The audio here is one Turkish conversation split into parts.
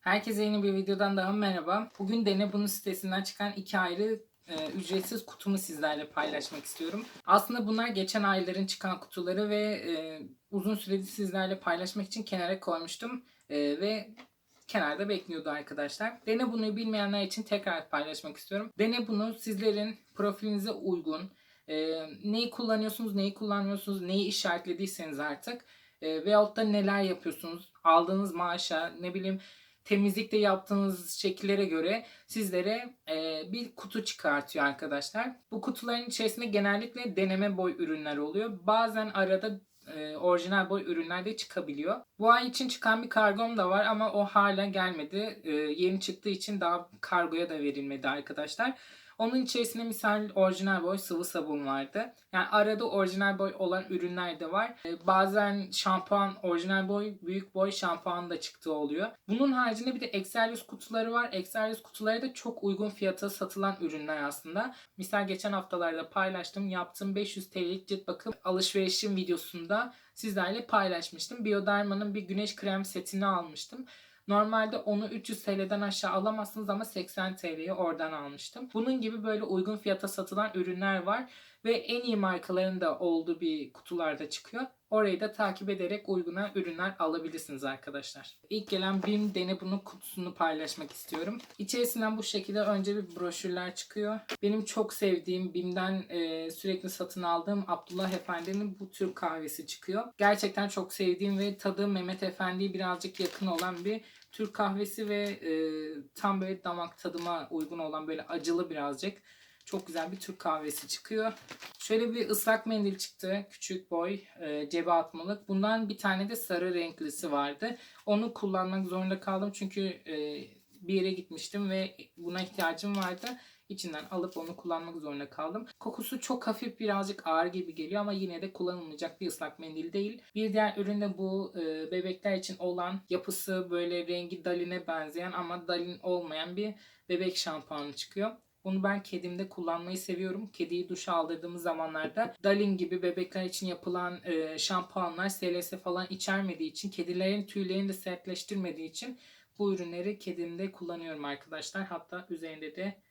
Herkese yeni bir videodan daha merhaba. Bugün Dene Bunu sitesinden çıkan iki ayrı e, ücretsiz kutumu sizlerle paylaşmak istiyorum. Aslında bunlar geçen ayların çıkan kutuları ve e, uzun süredir sizlerle paylaşmak için kenara koymuştum. E, ve kenarda bekliyordu arkadaşlar. Dene Bunu'yu bilmeyenler için tekrar paylaşmak istiyorum. Dene Bunu sizlerin profilinize uygun, e, neyi kullanıyorsunuz, neyi kullanmıyorsunuz, neyi işaretlediyseniz artık e, veyahut da neler yapıyorsunuz, aldığınız maaşa, ne bileyim temizlikte yaptığınız şekillere göre sizlere e, bir kutu çıkartıyor arkadaşlar. Bu kutuların içerisinde genellikle deneme boy ürünler oluyor. Bazen arada e, orijinal boy ürünler de çıkabiliyor. Bu ay için çıkan bir kargom da var ama o hala gelmedi. E, yeni çıktığı için daha kargoya da verilmedi arkadaşlar. Onun içerisinde misal orijinal boy sıvı sabun vardı. Yani arada orijinal boy olan ürünler de var. Ee, bazen şampuan, orijinal boy, büyük boy şampuan da çıktığı oluyor. Bunun haricinde bir de Excelius kutuları var. Excelius kutuları da çok uygun fiyata satılan ürünler aslında. Misal geçen haftalarda paylaştım. Yaptığım 500 TL'lik cilt bakım alışverişim videosunda sizlerle paylaşmıştım. Bioderma'nın bir güneş krem setini almıştım. Normalde onu 300 TL'den aşağı alamazsınız ama 80 TL'ye oradan almıştım. Bunun gibi böyle uygun fiyata satılan ürünler var ve en iyi markaların da olduğu bir kutularda çıkıyor. Orayı da takip ederek uyguna ürünler alabilirsiniz arkadaşlar. İlk gelen BİM Dene Bunu kutusunu paylaşmak istiyorum. İçerisinden bu şekilde önce bir broşürler çıkıyor. Benim çok sevdiğim BİM'den e, sürekli satın aldığım Abdullah Efendi'nin bu Türk kahvesi çıkıyor. Gerçekten çok sevdiğim ve tadı Mehmet Efendi'ye birazcık yakın olan bir Türk kahvesi ve e, tam böyle damak tadıma uygun olan böyle acılı birazcık çok güzel bir Türk kahvesi çıkıyor. Şöyle bir ıslak mendil çıktı. Küçük boy e, cebe atmalık. Bundan bir tane de sarı renklisi vardı. Onu kullanmak zorunda kaldım çünkü e, bir yere gitmiştim ve buna ihtiyacım vardı. İçinden alıp onu kullanmak zorunda kaldım. Kokusu çok hafif birazcık ağır gibi geliyor ama yine de kullanılmayacak bir ıslak mendil değil. Bir diğer ürün de bu e, bebekler için olan yapısı böyle rengi daline benzeyen ama dalin olmayan bir bebek şampuanı çıkıyor. Bunu ben kedimde kullanmayı seviyorum. Kediyi duşa aldırdığımız zamanlarda Dalin gibi bebekler için yapılan e, şampuanlar SLS falan içermediği için, kedilerin tüylerini de sertleştirmediği için bu ürünleri kedimde kullanıyorum arkadaşlar. Hatta üzerinde de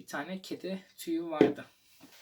bir tane kedi tüyü vardı.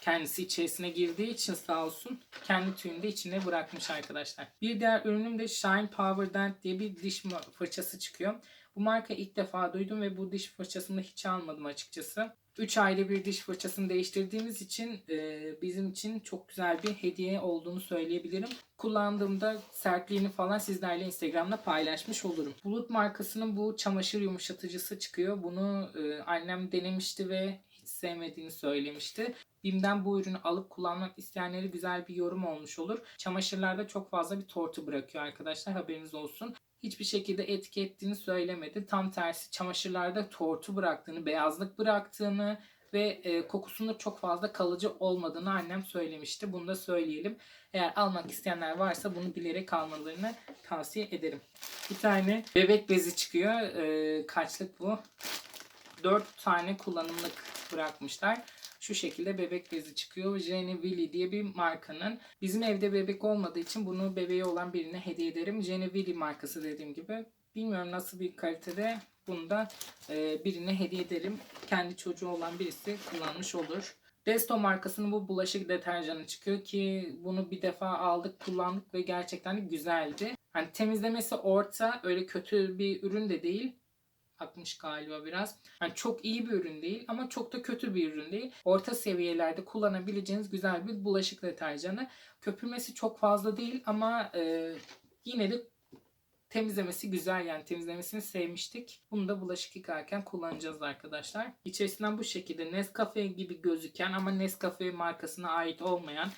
Kendisi içerisine girdiği için sağ olsun kendi tüyünü de içine bırakmış arkadaşlar. Bir diğer ürünüm de Shine Power Dent diye bir diş fırçası çıkıyor. Bu marka ilk defa duydum ve bu diş fırçasını hiç almadım açıkçası. 3 ayda bir diş fırçasını değiştirdiğimiz için e, bizim için çok güzel bir hediye olduğunu söyleyebilirim. Kullandığımda sertliğini falan sizlerle Instagram'da paylaşmış olurum. Bulut markasının bu çamaşır yumuşatıcısı çıkıyor. Bunu e, annem denemişti ve sevmediğini söylemişti. Bim'den bu ürünü alıp kullanmak isteyenlere güzel bir yorum olmuş olur. Çamaşırlarda çok fazla bir tortu bırakıyor arkadaşlar haberiniz olsun hiçbir şekilde etki söylemedi. Tam tersi çamaşırlarda tortu bıraktığını, beyazlık bıraktığını ve e, kokusunun çok fazla kalıcı olmadığını annem söylemişti. Bunu da söyleyelim. Eğer almak isteyenler varsa bunu bilerek almalarını tavsiye ederim. Bir tane bebek bezi çıkıyor. E, kaçlık bu? 4 tane kullanımlık bırakmışlar. Şu şekilde bebek bezi çıkıyor. Willy diye bir markanın. Bizim evde bebek olmadığı için bunu bebeği olan birine hediye ederim. Willy markası dediğim gibi. Bilmiyorum nasıl bir kalitede. Bunu da e, birine hediye ederim. Kendi çocuğu olan birisi kullanmış olur. Desto markasının bu bulaşık deterjanı çıkıyor ki bunu bir defa aldık kullandık ve gerçekten de güzeldi. Hani temizlemesi orta öyle kötü bir ürün de değil akmış galiba biraz. Yani çok iyi bir ürün değil ama çok da kötü bir ürün değil. Orta seviyelerde kullanabileceğiniz güzel bir bulaşık deterjanı. Köpürmesi çok fazla değil ama e, yine de temizlemesi güzel yani temizlemesini sevmiştik. Bunu da bulaşık yıkarken kullanacağız arkadaşlar. İçerisinden bu şekilde Nescafe gibi gözüken ama Nescafe markasına ait olmayan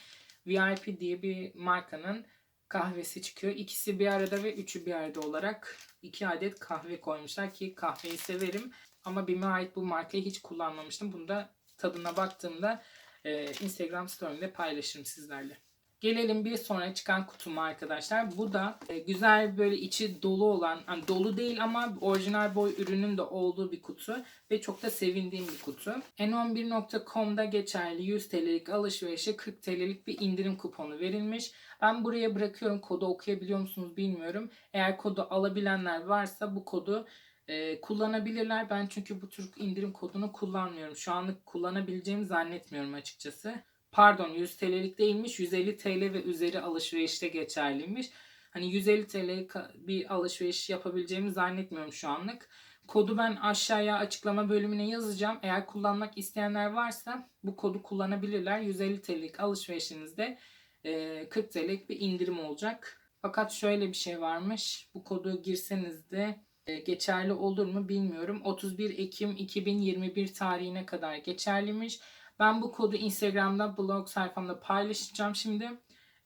VIP diye bir markanın kahvesi çıkıyor. İkisi bir arada ve üçü bir arada olarak iki adet kahve koymuşlar ki kahveyi severim. Ama BİM'e ait bu markayı hiç kullanmamıştım. Bunu da tadına baktığımda e, Instagram story'imde paylaşırım sizlerle. Gelelim bir sonra çıkan kutuma arkadaşlar. Bu da e, güzel böyle içi dolu olan, yani dolu değil ama orijinal boy ürünün de olduğu bir kutu ve çok da sevindiğim bir kutu. n11.com'da geçerli 100 TL'lik alışverişe 40 TL'lik bir indirim kuponu verilmiş. Ben buraya bırakıyorum kodu okuyabiliyor musunuz bilmiyorum. Eğer kodu alabilenler varsa bu kodu e, kullanabilirler. Ben çünkü bu tür indirim kodunu kullanmıyorum. Şu anlık kullanabileceğimi zannetmiyorum açıkçası. Pardon 100 TL'lik değilmiş. 150 TL ve üzeri alışverişte geçerliymiş. Hani 150 TL bir alışveriş yapabileceğimi zannetmiyorum şu anlık. Kodu ben aşağıya açıklama bölümüne yazacağım. Eğer kullanmak isteyenler varsa bu kodu kullanabilirler. 150 TL'lik alışverişinizde e, 40 TL'lik bir indirim olacak. Fakat şöyle bir şey varmış. Bu kodu girseniz de e, geçerli olur mu bilmiyorum. 31 Ekim 2021 tarihine kadar geçerliymiş. Ben bu kodu Instagram'da blog sayfamda paylaşacağım şimdi.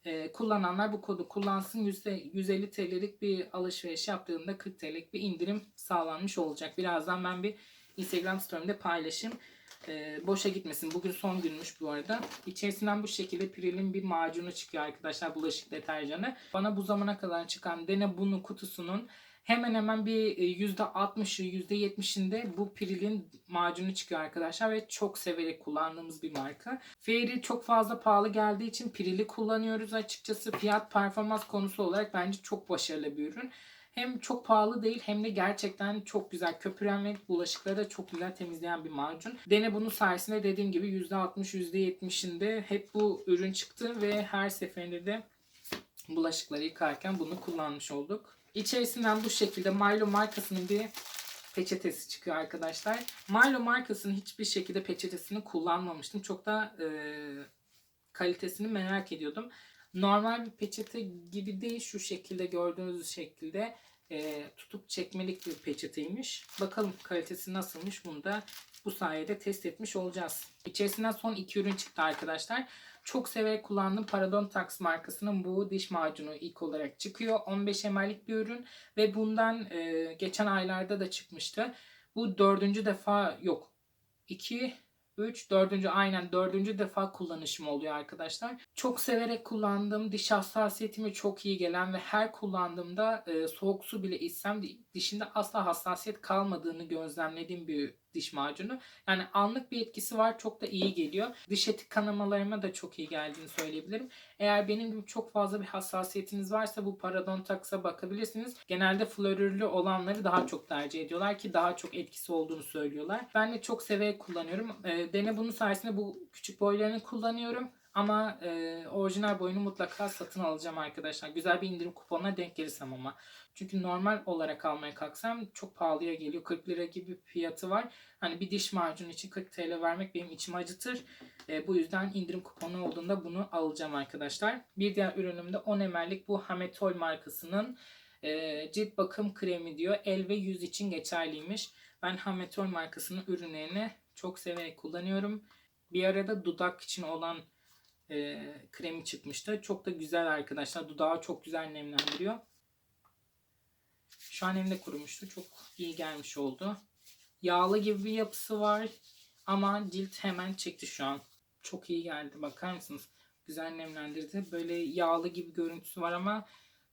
Ee, kullananlar bu kodu kullansın. %, 150 TL'lik bir alışveriş yaptığında 40 TL'lik bir indirim sağlanmış olacak. Birazdan ben bir Instagram story'imde paylaşayım. Ee, boşa gitmesin. Bugün son günmüş bu arada. İçerisinden bu şekilde Piril'in bir macunu çıkıyor arkadaşlar. Bulaşık deterjanı. Bana bu zamana kadar çıkan Dene Bunu kutusunun hemen hemen bir %60'ı %70'inde bu Piril'in macunu çıkıyor arkadaşlar ve çok severek kullandığımız bir marka. Fairy çok fazla pahalı geldiği için Piril'i kullanıyoruz açıkçası. Fiyat performans konusu olarak bence çok başarılı bir ürün. Hem çok pahalı değil hem de gerçekten çok güzel köpüren ve bulaşıkları da çok güzel temizleyen bir macun. Dene bunun sayesinde dediğim gibi %60 %70'inde hep bu ürün çıktı ve her seferinde de bulaşıkları yıkarken bunu kullanmış olduk. İçerisinden bu şekilde Milo markasının bir peçetesi çıkıyor arkadaşlar. Milo markasının hiçbir şekilde peçetesini kullanmamıştım. Çok da e, kalitesini merak ediyordum. Normal bir peçete gibi değil şu şekilde gördüğünüz şekilde e, tutup çekmelik bir peçeteymiş. Bakalım kalitesi nasılmış bunu da bu sayede test etmiş olacağız. İçerisinden son iki ürün çıktı arkadaşlar. Çok severek kullandığım Parodontax markasının bu diş macunu ilk olarak çıkıyor. 15 ml'lik bir ürün ve bundan e, geçen aylarda da çıkmıştı. Bu dördüncü defa yok. 2 3, 4. aynen 4. defa kullanışım oluyor arkadaşlar. Çok severek kullandığım, diş hassasiyetime çok iyi gelen ve her kullandığımda e, soğuk su bile içsem dişinde asla hassasiyet kalmadığını gözlemlediğim bir diş macunu. Yani anlık bir etkisi var. Çok da iyi geliyor. Diş eti kanamalarıma da çok iyi geldiğini söyleyebilirim. Eğer benim gibi çok fazla bir hassasiyetiniz varsa bu Parodontax'a bakabilirsiniz. Genelde florürlü olanları daha çok tercih ediyorlar ki daha çok etkisi olduğunu söylüyorlar. Ben de çok severek kullanıyorum. E, Dene bunun sayesinde bu küçük boylarını kullanıyorum. Ama e, orijinal boyunu mutlaka satın alacağım arkadaşlar. Güzel bir indirim kuponuna denk gelirsem ama. Çünkü normal olarak almaya kalksam çok pahalıya geliyor. 40 lira gibi fiyatı var. Hani bir diş macunu için 40 TL vermek benim içimi acıtır. E, bu yüzden indirim kuponu olduğunda bunu alacağım arkadaşlar. Bir diğer ürünüm de 10 ml'lik bu Hametol markasının e, cilt bakım kremi diyor. El ve yüz için geçerliymiş. Ben Hametol markasının ürünlerini çok severek kullanıyorum. Bir arada dudak için olan e, kremi çıkmıştı. Çok da güzel arkadaşlar. Dudağı çok güzel nemlendiriyor. Şu an elimde kurumuştu. Çok iyi gelmiş oldu. Yağlı gibi bir yapısı var. Ama cilt hemen çekti şu an. Çok iyi geldi. Bakar mısınız? Güzel nemlendirdi. Böyle yağlı gibi görüntüsü var ama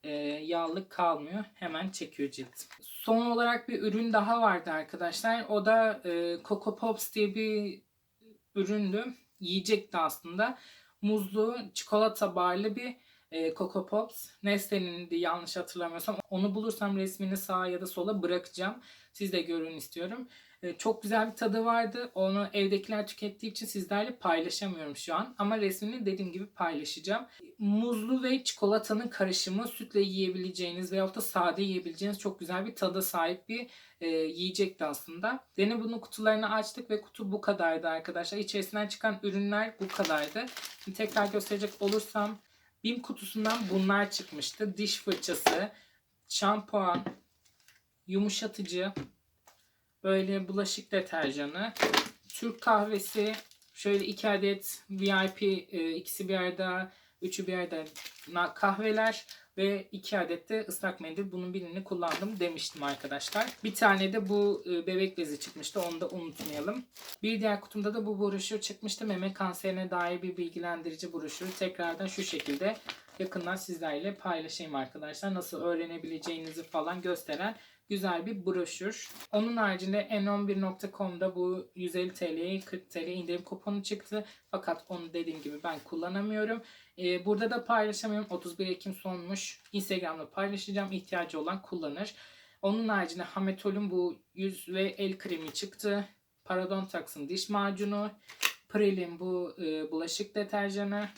e, yağlı kalmıyor. Hemen çekiyor cilt. Son olarak bir ürün daha vardı arkadaşlar. O da e, Coco Pops diye bir üründü. Yiyecekti aslında. Muzlu çikolata barlı bir e, Coco Pops. Nestle'nin de yanlış hatırlamıyorsam. Onu bulursam resmini sağa ya da sola bırakacağım. Siz de görün istiyorum. E, çok güzel bir tadı vardı. Onu evdekiler tükettiği için sizlerle paylaşamıyorum şu an. Ama resmini dediğim gibi paylaşacağım. Muzlu ve çikolatanın karışımı sütle yiyebileceğiniz veyahut da sade yiyebileceğiniz çok güzel bir tada sahip bir e, yiyecekti aslında. Dene bunun kutularını açtık ve kutu bu kadardı arkadaşlar. İçerisinden çıkan ürünler bu kadardı. Şimdi tekrar gösterecek olursam BİM kutusundan bunlar çıkmıştı. Diş fırçası, şampuan, yumuşatıcı, böyle bulaşık deterjanı, Türk kahvesi, şöyle iki adet VIP, e, ikisi bir arada, üçü bir arada kahveler ve iki adet de ıslak mendil. Bunun birini kullandım demiştim arkadaşlar. Bir tane de bu e, bebek bezi çıkmıştı. Onu da unutmayalım. Bir diğer kutumda da bu broşür çıkmıştı. Meme kanserine dair bir bilgilendirici broşür. Tekrardan şu şekilde yakından sizlerle paylaşayım arkadaşlar. Nasıl öğrenebileceğinizi falan gösteren güzel bir broşür. Onun haricinde n11.com'da bu 150 TL'ye 40 TL indirim kuponu çıktı. Fakat onu dediğim gibi ben kullanamıyorum. Ee, burada da paylaşamıyorum. 31 Ekim sonmuş. Instagram'da paylaşacağım. İhtiyacı olan kullanır. Onun haricinde Hametol'ün bu yüz ve el kremi çıktı. Parodontax'ın diş macunu. Prel'in bu e, bulaşık deterjanı.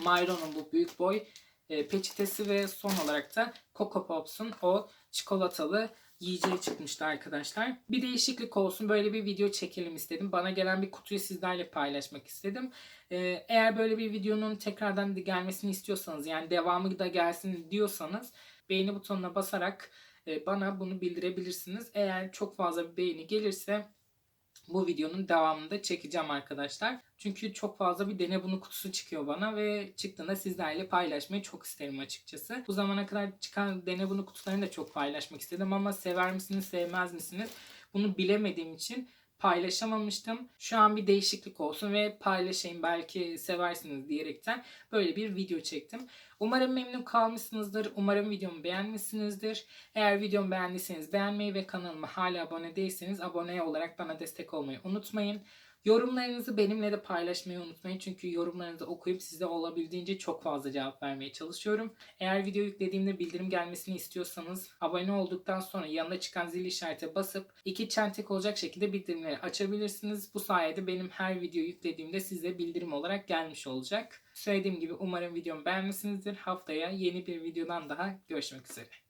Myron'un bu büyük boy e, peçetesi ve son olarak da Coco Pops'un o çikolatalı yiyeceği çıkmıştı arkadaşlar. Bir değişiklik olsun böyle bir video çekelim istedim. Bana gelen bir kutuyu sizlerle paylaşmak istedim. Ee, eğer böyle bir videonun tekrardan da gelmesini istiyorsanız yani devamı da gelsin diyorsanız beğeni butonuna basarak e, bana bunu bildirebilirsiniz. Eğer çok fazla bir beğeni gelirse bu videonun devamını da çekeceğim arkadaşlar. Çünkü çok fazla bir dene bunu kutusu çıkıyor bana ve çıktığında sizlerle paylaşmayı çok isterim açıkçası. Bu zamana kadar çıkan dene bunu kutularını da çok paylaşmak istedim ama sever misiniz sevmez misiniz bunu bilemediğim için paylaşamamıştım. Şu an bir değişiklik olsun ve paylaşayım belki seversiniz diyerekten böyle bir video çektim. Umarım memnun kalmışsınızdır. Umarım videomu beğenmişsinizdir. Eğer videomu beğendiyseniz beğenmeyi ve kanalıma hala abone değilseniz abone olarak bana destek olmayı unutmayın. Yorumlarınızı benimle de paylaşmayı unutmayın. Çünkü yorumlarınızı okuyup size olabildiğince çok fazla cevap vermeye çalışıyorum. Eğer video yüklediğimde bildirim gelmesini istiyorsanız abone olduktan sonra yanına çıkan zil işarete basıp iki çentek olacak şekilde bildirimleri açabilirsiniz. Bu sayede benim her video yüklediğimde size bildirim olarak gelmiş olacak. Söylediğim gibi umarım videomu beğenmişsinizdir. Haftaya yeni bir videodan daha görüşmek üzere.